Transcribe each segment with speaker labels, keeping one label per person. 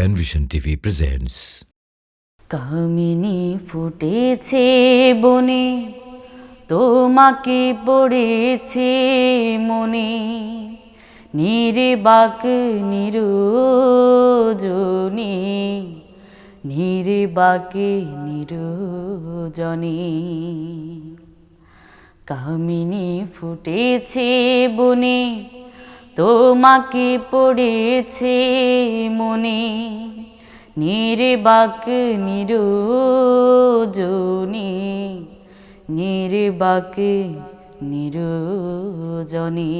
Speaker 1: Penvision TV presents
Speaker 2: কামিনী ফুটেছে বনে, তোমাকে পড়েছে মনে। নির্বাক নিরোজনে নির্বাক নিরোজনে। কামিনী ফুটেছে বনে তোমাকে পড়েছে মনে নির্বাক নিরোজনে নির্বাক নিরোজনে।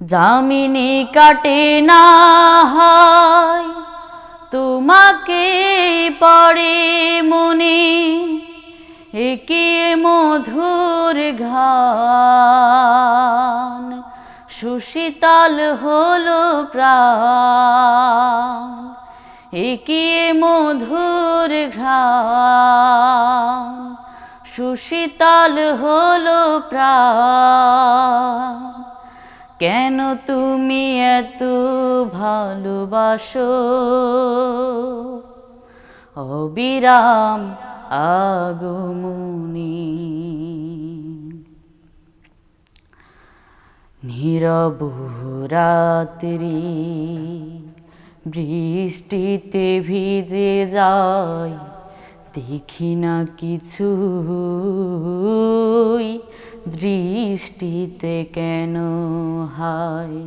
Speaker 2: জামিনে কাটে না হয় তোমাকে পড়ে মনে একে মধুর ঘান সুশীতল হলো প্রাণ। একে মধুর ঘ্রাণ, সুশীতল হলো প্রাণ। কেন তুমি এত ভালোবাসো? অবিরাম আগমনী। নীরব রাত্রি, বৃষ্টিতে ভিজে যায়, দেখি না কিছু। দৃষ্টিতে কেন হায়?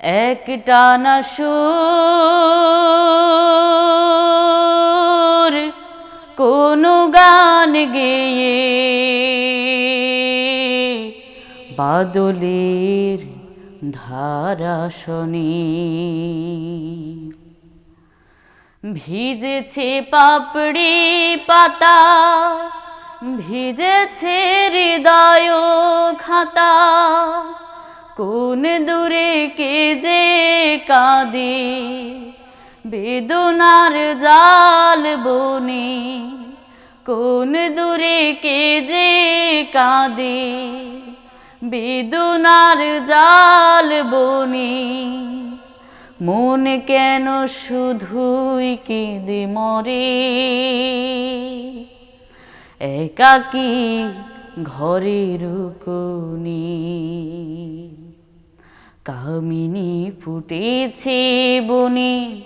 Speaker 2: একটা না সুর গেয়ে বাদলের ধারা শনি। ভিজেছে পাপড়ি পাতা, ভিজেছে হৃদয় খাতা। কোন দূরে কে যে কাঁদে, বেদনার জাল বনে। কোন দূরে কে যে কাঁদে? বেদনার জাল বনে মন কেন শুধুই কেঁদে মরে? একাকি ঘরের কোণে কামিনী ফুটেছে বনে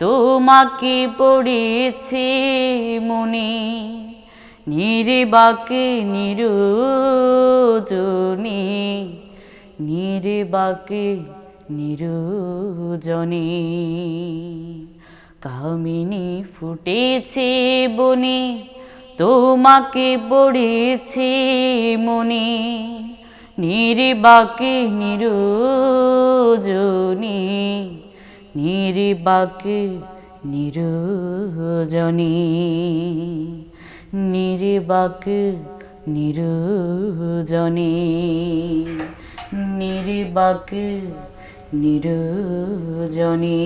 Speaker 2: তোমাকে পড়েছে মনে, নির্বাক নিরোজনে নির্বাক নিরোজনে। কামিনী ফুটেছে বনে, তোমাকে পড়েছে মনে, নির্বাক নিরোজনে নির্বাক নিরোজনে। নির্বাক নিরোজনে। নির্বাক নিরোজনে।